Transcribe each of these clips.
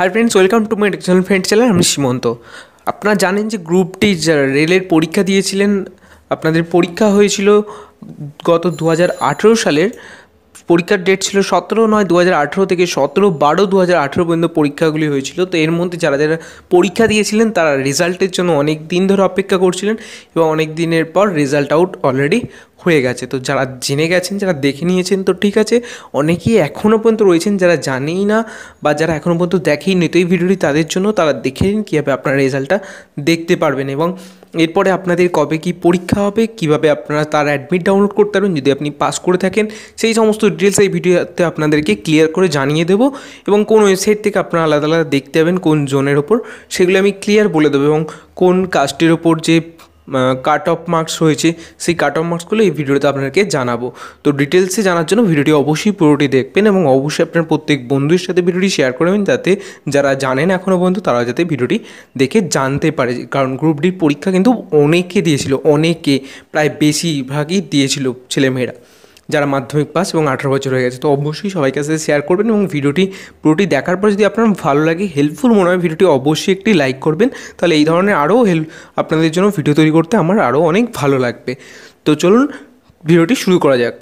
Hi friends welcome to my channel friend channel আমি সীমন্ত। আপনারা জানেন যে গ্রুপটি যারা রেলের পরীক্ষা দিয়েছিলেন, আপনাদের পরীক্ষা হয়েছিল গত দু হাজার আঠেরো সালের পরীক্ষার ডেট ছিল সতেরো নয় দু থেকে সতেরো বারো দু পর্যন্ত পরীক্ষাগুলি হয়েছিল। তো এর মধ্যে যারা যারা পরীক্ষা দিয়েছিলেন, তারা রেজাল্টের জন্য অনেক দিন ধরে অপেক্ষা করছিলেন এবং অনেক দিনের পর রেজাল্ট আউট অলরেডি হয়ে গেছে। তো যারা জেনে গেছেন, যারা দেখে নিয়েছেন, তো ঠিক আছে, অনেকেই এখনও পর্যন্ত রয়েছেন, যারা জানেই না বা যারা এখনও পর্যন্ত দেখেই নি তো এই ভিডিওটি তাদের জন্য তারা দেখে নিন কীভাবে আপনারা রেজাল্টটা দেখতে পারবেন। এবং এরপরে আপনাদের কবে কি পরীক্ষা হবে, কীভাবে আপনারা তার অ্যাডমিট ডাউনলোড করতে পারবেন, যদি আপনি পাস করে থাকেন, সেই সমস্ত ডিটেলস এই ভিডিওতে আপনাদেরকে ক্লিয়ার করে জানিয়ে দেবো এবং কোন ওয়েবসাইট থেকে আপনারা আলাদা আলাদা দেখতে পাবেন, কোন জোনের ওপর, সেগুলো আমি ক্লিয়ার বলে দেবো এবং কোন কাজটির ওপর যে কাট অফ মার্কস হয়েছে, সেই কাট অফ মার্কসগুলো এই ভিডিওতে আপনাদেরকে জানাব। তো ডিটেলসে জানার জন্য ভিডিওটি অবশ্যই পুরোটি দেখবেন এবং অবশ্যই আপনার প্রত্যেক বন্ধুর সাথে ভিডিওটি শেয়ার করবেন যাতে যারা জানেন এখনও পর্যন্ত তারা যাতে ভিডিওটি দেখে জানতে পারে। কারণ গ্রুপ ডির পরীক্ষা কিন্তু অনেকে দিয়েছিল অনেকে প্রায় বেশিরভাগই দিয়েছিল ছেলেমেয়েরা। যারা মাধ্যমিক পাস এবং আঠারো বছর হয়ে গেছে, তো অবশ্যই সবাইকে কাছে শেয়ার করবেন এবং ভিডিওটি পুরোটি দেখার পর যদি আপনার ভালো লাগে হেল্পফুল মনে হয়, ভিডিওটি অবশ্যই একটি লাইক করবেন। তাহলে এই ধরনের আরও হেল্প আপনাদের জন্য ভিডিও তৈরি করতে আমার আরও অনেক ভালো লাগবে। তো চলুন ভিডিওটি শুরু করা যাক।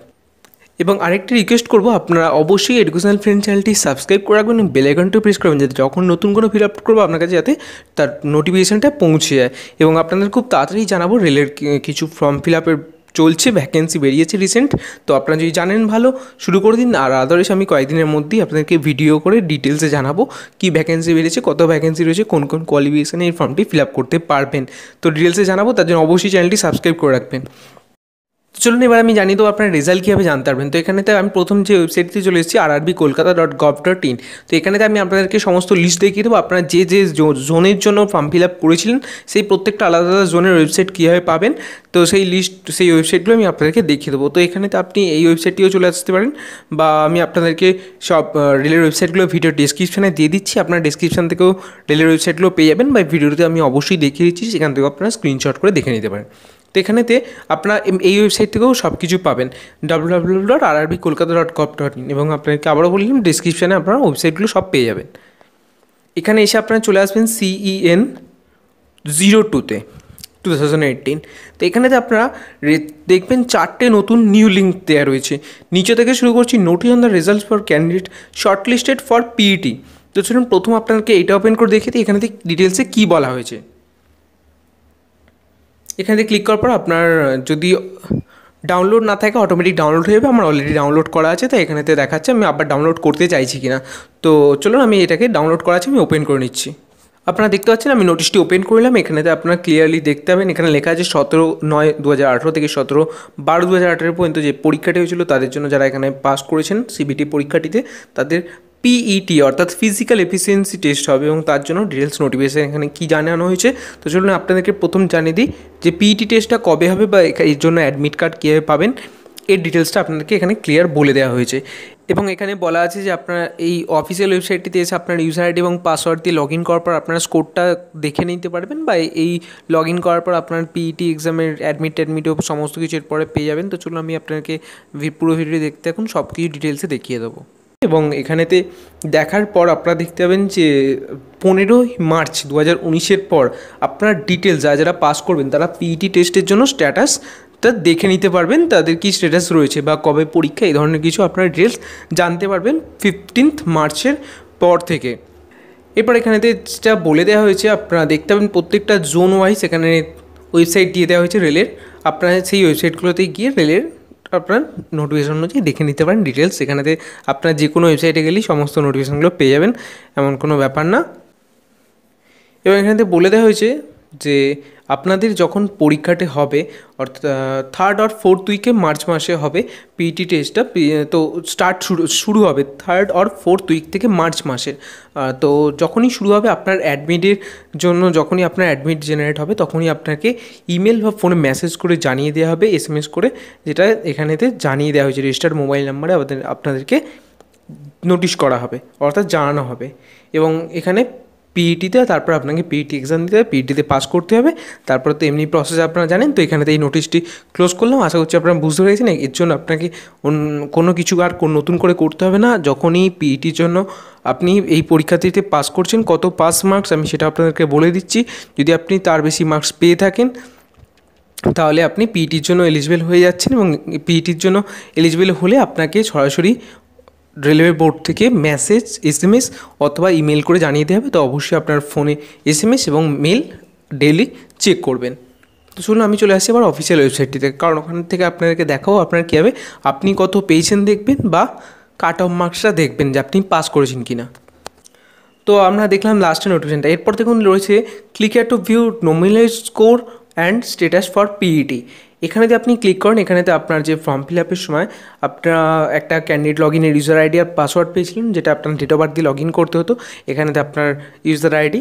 এবং আরেকটি রিকোয়েস্ট করব, আপনারা অবশ্যই এডুকেশনাল ফ্রেন্ড চ্যানেলটি সাবস্ক্রাইব করে রাখবেন এবং বেলাইকনটি প্রেস করবেন, যাতে যখন নতুন কোনো ফিল আপ করব, আপনার কাছে যাতে তার নোটিফিকেশানটা পৌঁছে যায়। এবং আপনাদের খুব তাড়াতাড়ি জানাব রেলের কিছু ফর্ম ফিল আপের চলছে ভ্যাকেন্সি বেরিয়েছে রিসেন্ট তো আপনারা যদি জানেন ভালো, শুরু করে দিন। আর আদারস আমি কয়েকদিনের মধ্যেই আপনাদেরকে ভিডিও করে ডিটেলসে জানাব কি ভ্যাকেন্সি বেরিয়েছে, কত ভ্যাকেন্সি রয়েছে, কোন কোন কোয়ালিফিকেশানে এই ফর্মটি ফিল আপ করতে পারবেন। তো ডিটেলসে জানাব, তার জন্য অবশ্যই চ্যানেলটি সাবস্ক্রাইব করে রাখবেন। চলুন এবার আমি জানি তো আপনার রেজাল্ট কীভাবে জানতে পারবেন। তো এখানেতে আমি প্রথম যে ওয়েবসাইটটি চলে এসেছি R RB Kolkata dot gov dot in তো এখানেতে আমি আপনাদেরকে সমস্ত লিস্ট দেখিয়ে দেবো। আপনারা যে যে জোনের জন্য ফর্ম ফিল আপ করেছিলেন, সেই প্রত্যেকটা আলাদা আলাদা জোনের ওয়েবসাইট কীভাবে পাবেন, তো সেই লিস্ট সেই ওয়েবসাইটগুলো আমি আপনাদেরকে দেখিয়ে দেবো। তো এখানেতে আপনি এই ওয়েবসাইটটিও চলে আসতে পারেন বা আমি আপনাদেরকে সব রেলের ওয়েবসাইটগুলো ভিডিও ডিসক্রিপশানে দিয়ে দিচ্ছি। আপনার ডিসক্রিপশান থেকেও রেলের ওয়েবসাইটগুলো পেয়ে যাবেন বা ভিডিওতে আমি অবশ্যই দেখিয়ে দিচ্ছি। সেখান থেকেও আপনারা স্ক্রিনশট করে দেখে নিতে পারেন। তো এখানেতে আপনারা এই ওয়েবসাইট থেকেও সব কিছু পাবেন। W W dot R RB Kolkata dot gov dot in এবং আপনাকে আবারও বললাম ডিসক্রিপশানে আপনারা ওয়েবসাইটগুলো সব পেয়ে যাবেন। এখানে এসে আপনারা চলে আসবেন সিইএন জিরো টুতে টু থাউজেন্ড এইটিন তো এখানেতে আপনারা দেখবেন চারটে নতুন নিউ লিঙ্ক দেওয়া রয়েছে। নিচে থেকে শুরু করছি notice on the results for candidate short listed for PET তো চলুন প্রথম আপনাকে এটা ওপেন করে দেখে দিই। এখানে ডিটেলসে কী বলা হয়েছে। এখানে ক্লিক করার পর আপনার, যদি ডাউনলোড না থাকে অটোমেটিক ডাউনলোড হয়ে যাবে। আমার অলরেডি ডাউনলোড করা আছে, তাই এখানেতে দেখাচ্ছে আমি আবার ডাউনলোড করতে চাইছি কিনা। তো চলুন, আমি এটাকে ডাউনলোড করা আছে, আমি ওপেন করে নিচ্ছি। আপনারা দেখতে পাচ্ছেন, আমি নোটিশটি ওপেন করলাম। এখানেতে আপনারা ক্লিয়ারলি দেখতে পাবেন, এখানে লেখা আছে সতেরো নয় দু থেকে সতেরো বারো দু পর্যন্ত যে পরীক্ষাটি হয়েছিল, তাদের জন্য যারা এখানে পাস করেছেন সিবিটি পরীক্ষাটিতে, তাদের পিইটি অর্থাৎ ফিজিক্যাল এফিসিয়েন্সি টেস্ট হবে এবং তার জন্য ডিটেলস নোটিফিকেশান এখানে কী জানানো হয়েছে? তো চলুন আপনাদেরকে প্রথম জানিয়ে দিই যে পিইটি টেস্টটা কবে হবে বা এর জন্য অ্যাডমিট কার্ড কীভাবে পাবেন? এর ডিটেলসটা আপনাদেরকে এখানে ক্লিয়ার বলে দেওয়া হয়েছে। এবং এখানে বলা আছে যে আপনারা এই অফিসিয়াল ওয়েবসাইটটিতে এসে আপনার ইউজার আইডি এবং পাসওয়ার্ড দিয়ে লগ ইন করার পর আপনার স্কোরটা দেখে নিতে পারবেন বা এই লগ ইন করার পর আপনার পিইটি এক্সামের অ্যাডমিট ট্যাডমিটও সমস্ত কিছু এরপরে পেয়ে যাবেন। তো চলুন আমি আপনাকে পুরো ভিডিও দেখতে এখন সব কিছু ডিটেলসে দেখিয়ে দেবো। এবং এখানেতে দেখার পর আপনারা দেখতে পাবেন যে পনেরোই মার্চ দু হাজার উনিশের পর আপনার ডিটেলস যারা যারা পাস করবেন, তারা পিইটি টেস্টের জন্য স্ট্যাটাস তা দেখে নিতে পারবেন, তাদের কী স্ট্যাটাস রয়েছে বা কবে পরীক্ষা, এই ধরনের কিছু আপনারা ডিটেলস জানতে পারবেন ফিফটিন্থ মার্চের পর থেকে। এরপর এখানেতে যেটা বলে দেওয়া হয়েছে, আপনারা দেখতে পাবেন প্রত্যেকটা জোন ওয়াইজ এখানে ওয়েবসাইট দিয়ে দেওয়া হয়েছে রেলের। আপনারা সেই ওয়েবসাইটগুলোতে গিয়ে রেলের আপনার নোটিফিকেশন অনুযায়ী দেখে নিতে পারেন ডিটেলস সেখানেতে আপনার যে কোনো ওয়েবসাইটে গেলেই সমস্ত নোটিফিকেশানগুলো পেয়ে যাবেন, এমন কোনো ব্যাপার না। এবং এখানেতে বলে দেওয়া হয়েছে যে আপনাদের যখন পরীক্ষাটি হবে, অর্থাৎ থার্ড অর ফোর্থ উইকে মার্চ মাসে হবে পিইটি টেস্টটা তো স্টার্ট শুরু শুরু হবে থার্ড অর ফোর্থ উইক থেকে মার্চ মাসের। তো যখনই শুরু হবে আপনার অ্যাডমিটের জন্য, যখনই আপনার অ্যাডমিট জেনারেট হবে, তখনই আপনাকে ইমেল বা ফোনে মেসেজ করে জানিয়ে দেওয়া হবে এস করে, যেটা এখানেতে জানিয়ে দেওয়া হয়েছে রেজিস্টার্ড মোবাইল নাম্বারে আপনাদেরকে নোটিশ করা হবে, অর্থাৎ জানানো হবে। এবং এখানে পিইটিতে তারপর আপনাকে পিইটি এক্সাম দিতে হবে পিইটিতে পাস করতে হবে, তারপর তো এমনি প্রসেস আপনারা জানেন, তো এখানে এই নোটিশটি ক্লোজ করলাম। আশা করছি আপনারা বুঝতে পেরেছেন। এর জন্য আপনাকে কোনো কিছু আর নতুন করে করতে হবে না। যখনই পিইটির জন্য আপনি এই পরীক্ষাটিতে পাস করছেন, কত পাস মার্কস আমি সেটা আপনাদেরকে বলে দিচ্ছি। যদি আপনি তার বেশি মার্কস পেয়ে থাকেন, তাহলে আপনি পিইটির জন্য এলিজিবল হয়ে যাচ্ছেন এবং পিইটির জন্য এলিজিবল হলে আপনাকে সরাসরি রেলওয়ে বোর্ড থেকে মেসেজ এস এম এস অথবা ইমেল করে জানিয়ে দেওয়া হবে, তো অবশ্যই আপনার ফোনে এস এম এস এবং মেল ডেলি চেক করবেন। তো চলুন, আমি চলে আসি আবার অফিসিয়াল ওয়েবসাইটটিতে কারণ ওখান থেকে আপনাদেরকে দেখাও আপনার কী হবে, আপনি কত পেয়েছেন দেখবেন বা কাট অফ মার্কসটা দেখবেন যে আপনি পাস করেছেন কি না তো আমরা দেখলাম লাস্টের নোটিফিকেশনটা এরপর দেখুন রয়েছে click to view nominal score and status for PET এখানেতে আপনি ক্লিক করেন এখানেতে আপনার যে ফর্ম ফিল আপের সময় আপনারা একটা ক্যান্ডিডেট লগ ইনের ইউজার আইডি আর পাসওয়ার্ড পেয়েছিলেন, যেটা আপনার ডেট অফ বার্থ দিয়ে লগ ইন করতে হতো। এখানেতে আপনার ইউজার আইডি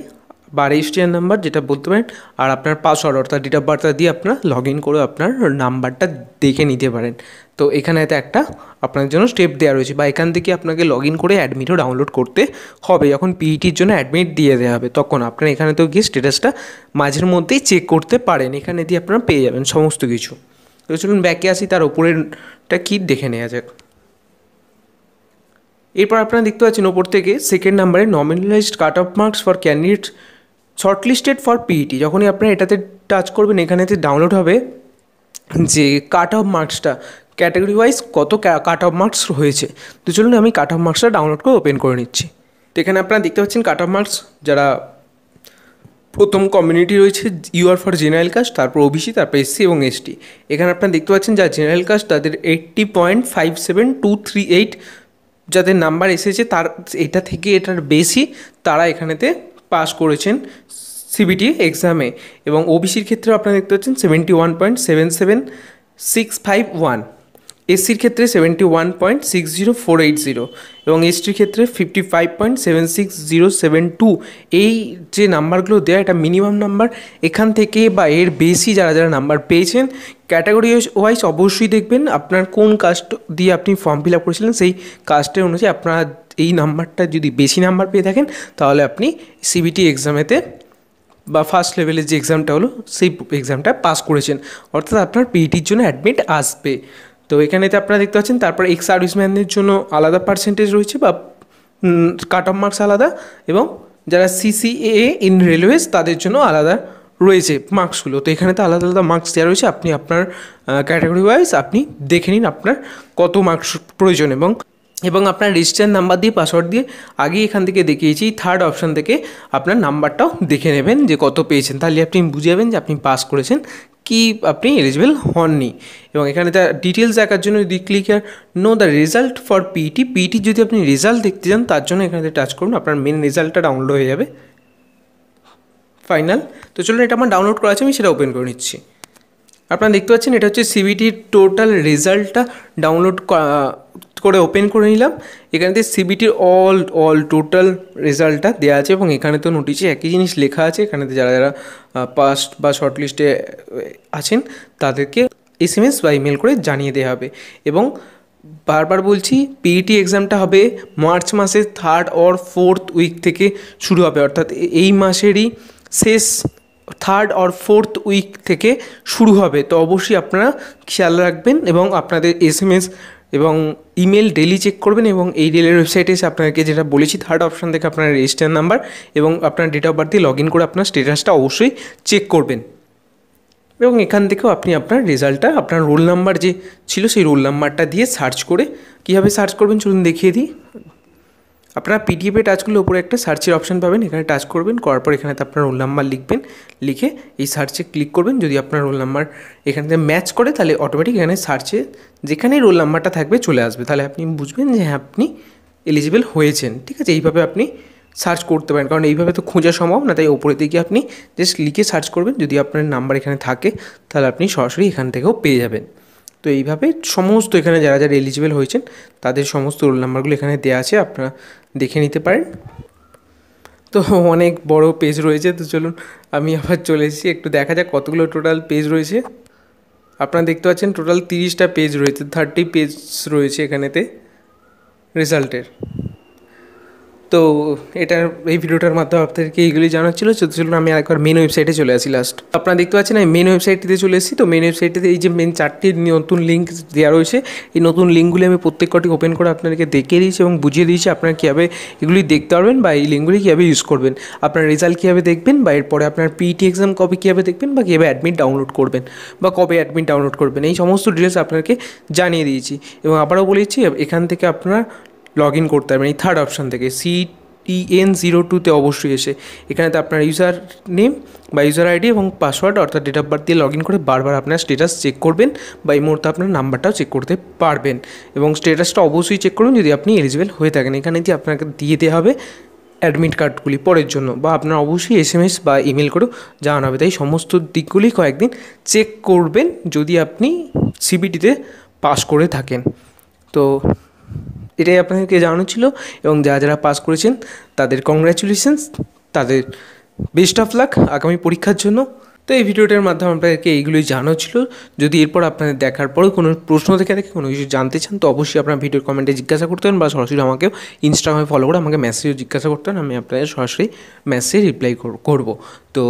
বা রেজিস্ট্রেশন নাম্বার যেটা বলতে পারেন, আর আপনার পাসওয়ার্ড অর্থাৎ ডেট অফ বার্থটা দিয়ে আপনার লগ ইন করে আপনার নাম্বারটা দেখে নিতে পারেন। তো এখানেতে একটা আপনার জন্য স্টেপ দেওয়া রয়েছে, বা এখান থেকে আপনাকে লগ ইন করে অ্যাডমিটও ডাউনলোড করতে হবে। যখন পিইটির জন্য অ্যাডমিট দিয়ে দেওয়া হবে, তখন আপনার এখানে তো গিয়ে স্টেটাসটা মাঝের মধ্যেই চেক করতে পারেন। এখানে দিয়ে আপনারা পেয়ে যাবেন সমস্ত কিছু। তো চলুন ব্যাকে আসি, তার উপরেরটা কী দেখে নেওয়া যাক। এরপর আপনারা দেখতে পাচ্ছেন ওপর থেকে সেকেন্ড নাম্বারে nominalised cut off marks for candidate shortlisted for PET. যখনই আপনারা এটাতে টাচ করবেন এখানেতে ডাউনলোড হবে, যে কাট অফ মার্কসটা ক্যাটাগরি ওয়াইজ কত কাট অফ মার্কস হয়েছে তো চলুন আমি কাট অফ মার্কসটা ডাউনলোড করে ওপেন করে নিচ্ছি। তো এখানে আপনারা দেখতে পাচ্ছেন কাট অফ মার্কস যারা প্রথম কমিউনিটি রয়েছে ইউআর ফর জেনারেল কাস্ট তারপর ওবিসি তারপর এসসি এবং এসটি এখানে আপনারা দেখতে পাচ্ছেন যা জেনারেল কাস্ট তাদের eighty point five seven two three eight যাদের নাম্বার এসেছে, তার, এটা থেকে এটার বেশি তারা এখানেতে পাস করেছেন। সিবিটি এক্সামে এবং ওবিসির ক্ষেত্রে আপনারা দেখতে পাচ্ছেন seventy one point seven seven six five one এসসির ক্ষেত্রে seventy one point six zero four eight zero এবং এসটির ক্ষেত্রে fifty five point seven six zero seven two এই যে নাম্বারগুলো দেওয়া এটা মিনিমাম নাম্বার এখান থেকে বা এর বেশি যারা যারা নাম্বার পেয়েছেন ক্যাটাগরি ওয়াইজ অবশ্যই দেখবেন আপনার কোন কাস্ট দিয়ে আপনি ফর্ম ফিল আপ করেছিলেন, সেই কাস্টের অনুযায়ী আপনার এই নাম্বারটা যদি বেশি নাম্বার পেয়ে থাকেন, তাহলে আপনি সিবিটি এক্সামেতে বা ফার্স্ট লেভেলের যে এক্সামটা হলো, সেই এক্সামটা পাস করেছেন। অর্থাৎ আপনার পিইটির জন্য অ্যাডমিট আসবে। তো এখানেতে আপনারা দেখতে পাচ্ছেন, তারপর এক্স সার্ভিসম্যানদের জন্য আলাদা পার্সেন্টেজ রয়েছে বা কাট অফ মার্কস আলাদা এবং যারা সিসিএ ইন রেলওয়েজ তাদের জন্য আলাদা রয়েছে মার্কসগুলো তো এখানে তো আলাদা আলাদা মার্কস দেওয়া রয়েছে। আপনি আপনার ক্যাটাগরি ওয়াইজ আপনি দেখে নিন আপনার কত মার্কস প্রয়োজন এবং এবং আপনার রেজিস্টার নাম্বার দিয়ে পাসওয়ার্ড দিয়ে আগেই এখান থেকে দেখিয়েছি থার্ড অপশান থেকে আপনার নাম্বারটাও দেখে নেবেন যে কত পেয়েছেন। তাহলে আপনি বুঝে যাবেন যে আপনি পাস করেছেন, কি আপনি এলিজিবল হননি। এবং এখানে তার ডিটেলস দেখার জন্য যদি click know the result for PT PT যদি আপনি রেজাল্ট দেখতে চান, তার জন্য এখানে টাচ করুন, আপনার মেন রেজাল্টটা ডাউনলোড হয়ে যাবে। ফাইনাল তো চলুন এটা আমার ডাউনলোড করা আছে, আমি সেটা ওপেন করে নিচ্ছি। আপনারা দেখতে পাচ্ছেন, এটা হচ্ছে সিবিটির টোটাল রেজাল্টটা ডাউনলোড করে ওপেন করে নিলাম। এখানেতে সিবিটির অল অল টোটাল রেজাল্টটা দেওয়া আছে এবং এখানে তো নোটিশে একই জিনিস লেখা আছে। এখানেতে যারা যারা পাস্ট বা শর্ট লিস্টে আছেন, তাদেরকে এস এম এস বা ইমেল করে জানিয়ে দেওয়া হবে। এবং বারবার বলছি পিইটি এক্সামটা হবে মার্চ মাসের থার্ড অর ফোর্থ উইক থেকে শুরু হবে। অর্থাৎ এই মাসেরই শেষ থার্ড অর ফোর্থ উইক থেকে শুরু হবে। তো অবশ্যই আপনারা খেয়াল রাখবেন এবং আপনাদের এস এম এস এবং ইমেল ডেলি চেক করবেন এবং এই রেলের ওয়েবসাইটে এসে আপনাকে যেটা বলেছি থার্ড অপশান থেকে আপনার রেজিস্টার নাম্বার এবং আপনার ডেট অফ বার্থ দিয়ে লগ ইন করে আপনার স্টেটাসটা অবশ্যই চেক করবেন। এবং এখান থেকেও আপনি আপনার রেজাল্টটা আপনার রোল নাম্বার যে ছিল সেই রোল নাম্বারটা দিয়ে সার্চ করে কীভাবে সার্চ করবেন চলুন দেখিয়ে দিই। আপনারা পিডিএফে টাচ করলে উপরে একটা সার্চের অপশান পাবেন, এখানে টাচ করবেন, করার পর এখানে আপনার রোল নাম্বার লিখবেন, লিখে এই সার্চে ক্লিক করবেন। যদি আপনার রোল নাম্বার এখান ম্যাচ করে, তাহলে অটোমেটিক এখানে সার্চে যেখানেই রোল নাম্বারটা থাকবে চলে আসবে। তাহলে আপনি বুঝবেন যে হ্যাঁ আপনি এলিজিবল হয়েছেন। ঠিক আছে? এইভাবে আপনি সার্চ করতে পারেন। কারণ এইভাবে তো খোঁজা সম্ভব না, তাই ওপরে দিকে আপনি জাস্ট লিখে সার্চ করবেন। যদি আপনার নাম্বার এখানে থাকে, তাহলে আপনি সরাসরি এখান থেকেও পেয়ে যাবেন। তো এইভাবে সমস্ত এখানে যারা যারা এলিজিবল হয়েছেন, তাদের সমস্ত রোল নাম্বারগুলো এখানে দেওয়া আছে, আপনারা দেখে নিতে পারেন। তো অনেক বড় পেজ রয়েছে, তো চলুন আমি আবার চলে এসেছি। একটু দেখা যাক কতগুলো টোটাল পেজ রয়েছে। আপনারা দেখতে পাচ্ছেন টোটাল তিরিশটা পেজ রয়েছে থার্টি পেজ রয়েছে এখানেতে রেজাল্টের তো এটার, এই ভিডিওটার মাধ্যমে আপনাদেরকে এইগুলি জানার ছিল। তো চলুন আমি একবার মেন ওয়েবসাইটে চলে আসি লাস্ট আপনারা দেখতে পাচ্ছেন, আমি মেন ওয়েবসাইটটিতে চলে এসেছি। তো মেন ওয়েবসাইটটিতে এই যে মেন চারটি নতুন লিঙ্ক দেওয়া রয়েছে, এই নতুন লিঙ্কগুলি আমি প্রত্যেক কটি ওপেন করে আপনাদেরকে দেখিয়ে দিয়েছি এবং বুঝিয়ে দিয়েছি আপনারা কীভাবে এগুলি দেখতে পারবেন বা এই লিঙ্কগুলি কীভাবে ইউজ করবেন। আপনার রেজাল্ট কীভাবে দেখবেন বা এরপরে আপনার পিটি এক্সাম কবে কীভাবে দেখবেন বা কীভাবে অ্যাডমিট ডাউনলোড করবেন বা কবে অ্যাডমিট ডাউনলোড করবেন, এই সমস্ত ডিটেলস আপনাকে জানিয়ে দিয়েছি। এবং আবারও বলেছি, এখান থেকে আপনারা লগ ইন করতে পারবেন। এই থার্ড অপশান থেকে সি টিএন জিরো টুতে অবশ্যই এসে এখানেতে আপনার ইউজার নেম বা ইউজার আইডি এবং পাসওয়ার্ড অর্থাৎ ডেট অফ বার্থ দিয়ে লগ ইন করে বারবার আপনার স্টেটাস চেক করবেন বা এই মুহূর্তে আপনার নাম্বারটাও চেক করতে পারবেন। এবং স্টেটাসটা অবশ্যই চেক করুন যদি আপনি এলিজিবল হয়ে থাকেন। এখানে দিয়ে আপনাকে দিয়ে দেওয়া হবে অ্যাডমিট কার্ডগুলি পরের জন্য বা আপনার অবশ্যই এস এম এস বা ইমেল করেও জানানো হবে। তাই সমস্ত দিকগুলি কয়েকদিন চেক করবেন যদি আপনি সিবিটিতে পাস করে থাকেন। তো এটাই আপনাদেরকে জানানো ছিল এবং যারা যারা পাস করেছেন, তাদের কংগ্র্যাচুলেশনস তাদের বেস্ট অফ লাক আগামী পরীক্ষার জন্য। তো এই ভিডিওটার মাধ্যমে আপনাদেরকে এইগুলোই জানানো ছিল। যদি এরপর আপনাদের দেখার পরেও কোনো প্রশ্ন থেকে দেখে কোনো কিছু জানতে চান, তো অবশ্যই আপনার ভিডিওর কমেন্টে জিজ্ঞাসা করতেন বা সরাসরি আমাকেও ইনস্টাগ্রামে ফলো করে আমাকে মেসেজও জিজ্ঞাসা করতেন আমি আপনাদের সরাসরি মেসেজে রিপ্লাই করব। তো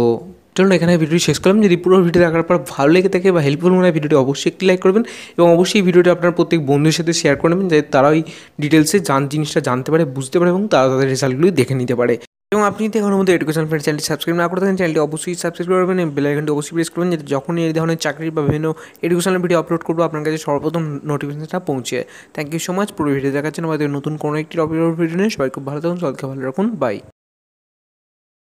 চলুন এখানে ভিডিওটি শেষ করলাম। যদি পুরো ভিডিও দেখার পর ভালো লেগে থাকে বা হেল্পফুল মনে হয়, ভিডিওটি অবশ্যই একটি লাইক করবেন এবং অবশ্যই ভিডিওটি আপনার প্রত্যেক বন্ধুর সাথে শেয়ার করে নেবেন যাতে তারা ওই ডিটেলসে জান জিনিসটা জানতে পারে, বুঝতে পারে এবং তারা তাদের রেজাল্টগুলি দেখে নিতে পারে। এবং আপনি যদি এখনও মধ্যে এডুকেশন ফ্রেন্ড চ্যানেলটি সাবস্ক্রাইব না করে থাকেন চ্যানেলটি অবশ্যই সাবস্ক্রাইব করবেন এবং বেলাইকনটি অবশ্যই প্রেস করবেন যাতে যখনই এই ধরনের চাকরি বা বিভিন্ন এডুকেশনাল ভিডিও আপলোড করব, আপনার কাছে সর্বপ্রথম নোটিফিকেশনটা পৌঁছে। থ্যাংক ইউ সো মাচ পুরো ভিডিও দেখাচ্ছেন আমাদের নতুন কোনো একটি টপিক ভিডিও নিয়ে সবাই খুব ভালো থাকুন, সবাইকে ভালো রাখুন। বাই